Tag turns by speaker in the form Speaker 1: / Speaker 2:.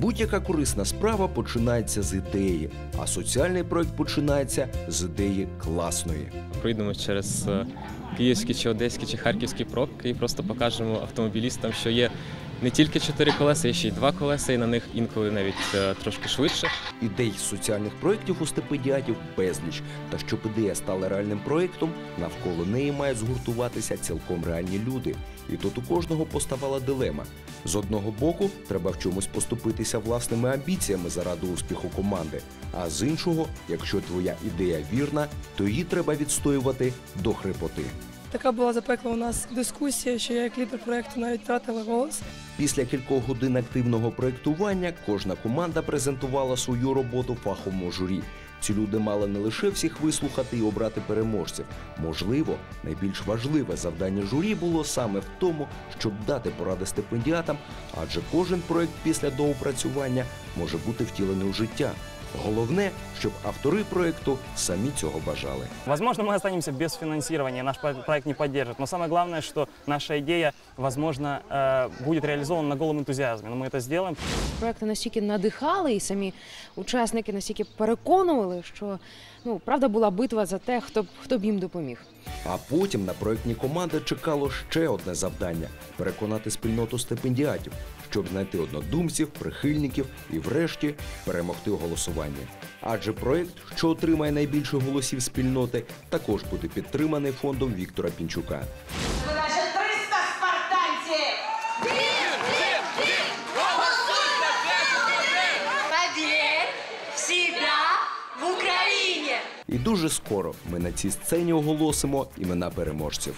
Speaker 1: Будь-яка корисна справа починається з ідеї, а соціальний проект починається з ідеї класної.
Speaker 2: Пройдемо через е, київські чи одеські чи харківські пробки і просто покажемо автомобілістам, що є не тільки чотири колеса, є ще й два колеса, і на них інколи навіть е, трошки швидше.
Speaker 1: Ідей соціальних проєктів у стипендіатів безліч. Та щоб ідея стала реальним проєктом, навколо неї мають згуртуватися цілком реальні люди. І тут у кожного поставала дилема. З одного боку, треба в чомусь поступитися власними амбіціями заради успіху команди. А з іншого, якщо твоя ідея вірна, то її треба відстоювати до хрипоти.
Speaker 3: Така була запекла у нас дискусія, що я як лідер проєкту навіть втратила голос.
Speaker 1: Після кількох годин активного проєктування кожна команда презентувала свою роботу фаховому журі. Ці люди мали не лише всіх вислухати і обрати переможців. Можливо, найбільш важливе завдання журі було саме в тому, щоб дати поради стипендіатам, адже кожен проєкт після доопрацювання може бути втілений у життя. Головне, щоб автори проєкту самі цього бажали.
Speaker 4: Возможно, мы останемся без финансирования, наш про- проект не поддержит. Но самое главное, что наша идея, возможно, э, будет реализована на голом энтузиазме. Но мы это сделаем.
Speaker 5: Проекти настільки надихали, і самі учасники настільки переконували, що ну правда була битва за те, хто б хто б їм допоміг.
Speaker 1: А потім на проєктні команди чекало ще одне завдання переконати спільноту стипендіатів, щоб знайти однодумців, прихильників і, врешті, перемогти у голосуванні. Адже проєкт, що отримає найбільше голосів спільноти, також буде підтриманий фондом Віктора Пінчука.
Speaker 6: Значить, 300 спартанців!
Speaker 7: В себя!
Speaker 1: І дуже скоро ми на цій сцені оголосимо імена переможців.